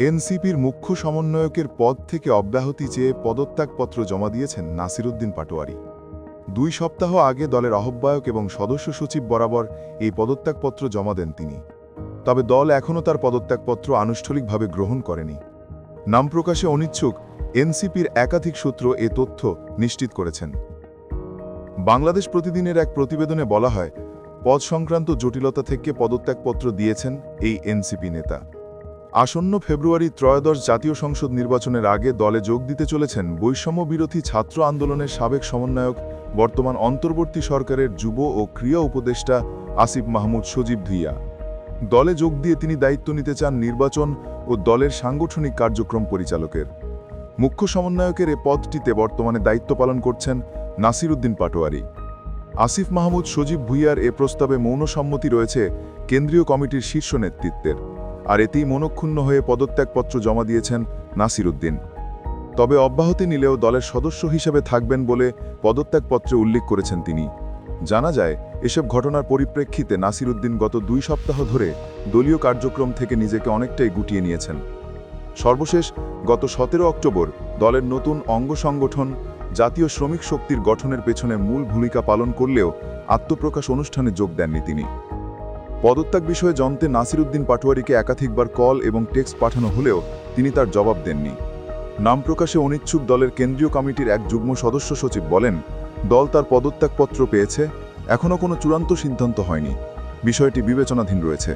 এনসিপির মুখ্য সমন্বয়কের পদ থেকে অব্যাহতি চেয়ে পদত্যাগপত্র জমা দিয়েছেন নাসিরুদ্দিন পাটোয়ারি। দুই সপ্তাহ আগে দলের আহ্বায়ক এবং সদস্য সচিব বরাবর এই পদত্যাগপত্র জমা দেন তিনি। তবে দল এখনও তার পদত্যাগপত্র আনুষ্ঠানিকভাবে গ্রহণ করেনি। নাম প্রকাশে অনিচ্ছুক, এনসিপির একাধিক সূত্র এ তথ্য নিশ্চিত করেছেন। বাংলাদেশ প্রতিদিনের এক প্রতিবেদনে বলা হয়, পদ সংক্রান্ত জটিলতা থেকে পদত্যাগপত্র দিয়েছেন এই এনসিপি নেতা। আসন্ন ফেব্রুয়ারি ত্রয়োদশ জাতীয় সংসদ নির্বাচনের আগে দলে যোগ দিতে চলেছেন বৈষম্য বিরোধী ছাত্র আন্দোলনের সাবেক সমন্বয়ক, বর্তমান অন্তর্বর্তী সরকারের যুব ও ক্রিয়া উপদেষ্টা আসিফ মাহমুদ সজীব ধুইয়া। দলে যোগ দিয়ে তিনি দায়িত্ব নিতে চান নির্বাচন ও দলের সাংগঠনিক কার্যক্রম পরিচালকের। মুখ্য সমন্বয়কের এ পদটিতে বর্তমানে দায়িত্ব পালন করছেন নাসির উদ্দিন পাটোয়ারি। আসিফ মাহমুদ সজীব ভুইয়ার এ প্রস্তাবে মৌন সম্মতি রয়েছে কেন্দ্রীয় কমিটির শীর্ষ নেতৃত্বের। আর এতেই মনক্ষুণ্ণ হয়ে পদত্যাগপত্র জমা দিয়েছেন নাসির উদ্দিন তবে অব্যাহতি নিলেও দলের সদস্য হিসেবে থাকবেন বলে পদত্যাগপত্রে উল্লেখ করেছেন তিনি। জানা যায়, এসব ঘটনার পরিপ্রেক্ষিতে নাসির উদ্দিন গত দুই সপ্তাহ ধরে দলীয় কার্যক্রম থেকে নিজেকে অনেকটাই গুটিয়ে নিয়েছেন। সর্বশেষ, গত সতেরো অক্টোবর দলের নতুন অঙ্গ সংগঠন জাতীয় শ্রমিক শক্তির গঠনের পেছনে মূল ভূমিকা পালন করলেও আত্মপ্রকাশ অনুষ্ঠানে যোগ দেননি তিনি। পদত্যাগ বিষয়ে জানতে নাসিরুদ্দিন পাটোয়ারিকে একাধিকবার কল এবং টেক্সট পাঠানো হলেও তিনি তার জবাব দেননি। নাম প্রকাশে অনিচ্ছুক দলের কেন্দ্রীয় কমিটির এক যুগ্ম সদস্য সচিব বলেন, দল তার পদত্যাগপত্র পেয়েছে, এখনও কোনো চূড়ান্ত সিদ্ধান্ত হয়নি। বিষয়টি বিবেচনাধীন রয়েছে।